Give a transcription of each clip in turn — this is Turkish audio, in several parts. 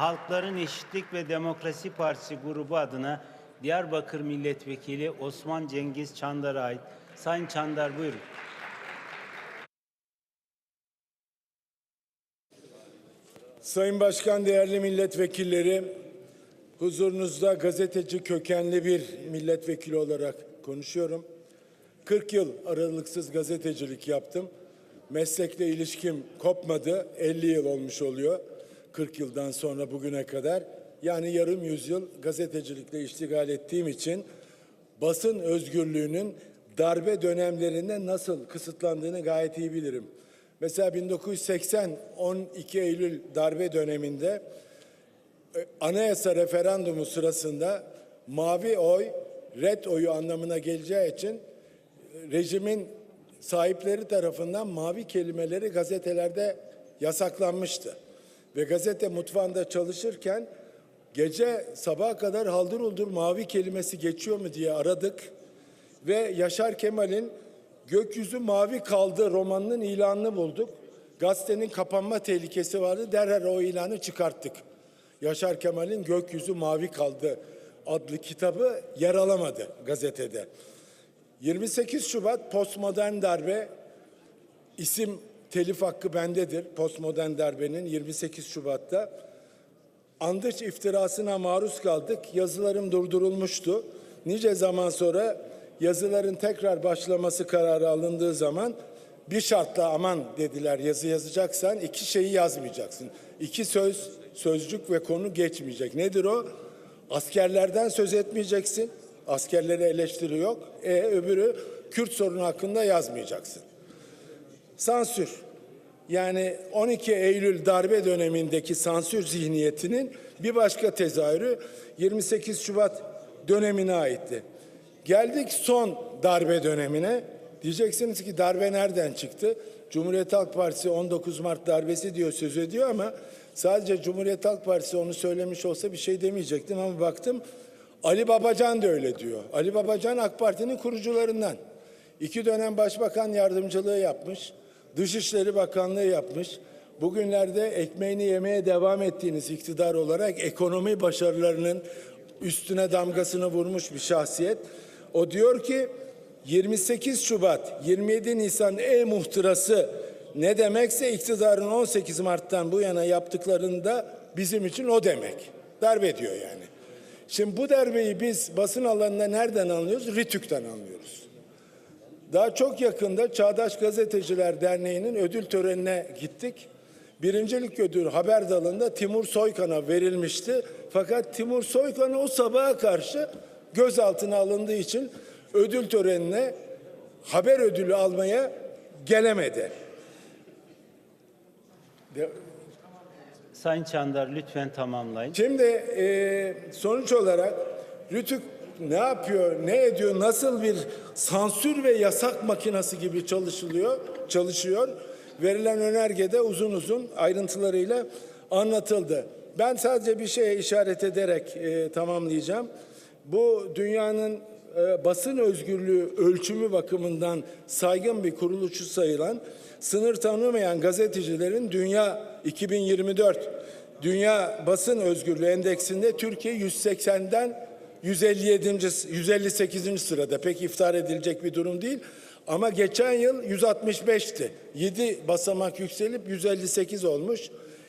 Halkların Eşitlik ve Demokrasi Partisi grubu adına Diyarbakır Milletvekili Osman Cengiz Çandar'a ait. Sayın Çandar buyurun. Sayın Başkan, değerli milletvekilleri, huzurunuzda gazeteci kökenli bir milletvekili olarak konuşuyorum. 40 yıl aralıksız gazetecilik yaptım. Meslekle ilişkim kopmadı. 50 yıl olmuş oluyor. 40 yıldan sonra bugüne kadar. Yani yarım yüzyıl gazetecilikle iştigal ettiğim için basın özgürlüğünün darbe dönemlerinde nasıl kısıtlandığını gayet iyi bilirim. Mesela 1980 12 Eylül darbe döneminde e, anayasa referandumu sırasında mavi oy red oyu anlamına geleceği için e, rejimin sahipleri tarafından mavi kelimeleri gazetelerde yasaklanmıştı. Ve gazete mutfağında çalışırken gece sabaha kadar haldır uldur mavi kelimesi geçiyor mu diye aradık. Ve Yaşar Kemal'in Gökyüzü Mavi Kaldı romanının ilanını bulduk. Gazetenin kapanma tehlikesi vardı. Derhal o ilanı çıkarttık. Yaşar Kemal'in Gökyüzü Mavi Kaldı adlı kitabı yer alamadı gazetede. 28 Şubat postmodern darbe isim telif hakkı bendedir. Postmodern darbenin 28 Şubat'ta andıç iftirasına maruz kaldık. Yazılarım durdurulmuştu. Nice zaman sonra yazıların tekrar başlaması kararı alındığı zaman bir şartla aman dediler yazı yazacaksan iki şeyi yazmayacaksın. İki söz, sözcük ve konu geçmeyecek. Nedir o? Askerlerden söz etmeyeceksin. Askerlere eleştiri yok. E öbürü Kürt sorunu hakkında yazmayacaksın. Sansür. Yani 12 Eylül darbe dönemindeki sansür zihniyetinin bir başka tezahürü 28 Şubat dönemine aitti. Geldik son darbe dönemine. Diyeceksiniz ki darbe nereden çıktı? Cumhuriyet Halk Partisi 19 Mart darbesi diyor söz ediyor ama sadece Cumhuriyet Halk Partisi onu söylemiş olsa bir şey demeyecektim ama baktım Ali Babacan da öyle diyor. Ali Babacan AK Parti'nin kurucularından. İki dönem başbakan yardımcılığı yapmış. Dışişleri Bakanlığı yapmış. Bugünlerde ekmeğini yemeye devam ettiğiniz iktidar olarak ekonomi başarılarının üstüne damgasını vurmuş bir şahsiyet. O diyor ki 28 Şubat 27 Nisan e-muhtırası ne demekse iktidarın 18 Mart'tan bu yana yaptıklarında bizim için o demek. Darbe diyor yani. Şimdi bu darbeyi biz basın alanında nereden anlıyoruz? Ritük'ten anlıyoruz. Daha çok yakında Çağdaş Gazeteciler Derneği'nin ödül törenine gittik. Birincilik ödülü haber dalında Timur Soykan'a verilmişti. Fakat Timur Soykan o sabaha karşı gözaltına alındığı için ödül törenine haber ödülü almaya gelemedi. De- Sayın Çandar lütfen tamamlayın. Şimdi e, sonuç olarak Rütük ne yapıyor, ne ediyor, nasıl bir sansür ve yasak makinası gibi çalışılıyor, çalışıyor. Verilen önergede uzun uzun ayrıntılarıyla anlatıldı. Ben sadece bir şeye işaret ederek e, tamamlayacağım. Bu dünyanın e, basın özgürlüğü ölçümü bakımından saygın bir kuruluşu sayılan sınır tanımayan gazetecilerin Dünya 2024 Dünya Basın Özgürlüğü Endeksinde Türkiye 180'den 157. 158. sırada. Pek iftar edilecek bir durum değil. Ama geçen yıl 165'ti. 7 basamak yükselip 158 olmuş.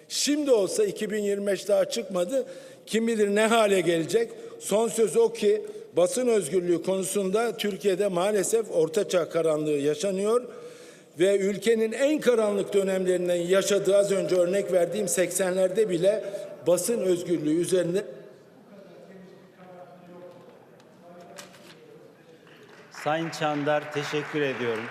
Şimdi olsa 2025 daha çıkmadı. Kim bilir ne hale gelecek. Son söz o ki basın özgürlüğü konusunda Türkiye'de maalesef ortaçağ karanlığı yaşanıyor ve ülkenin en karanlık dönemlerinden yaşadığı az önce örnek verdiğim 80'lerde bile basın özgürlüğü üzerinde Sayın Çandar teşekkür ediyorum.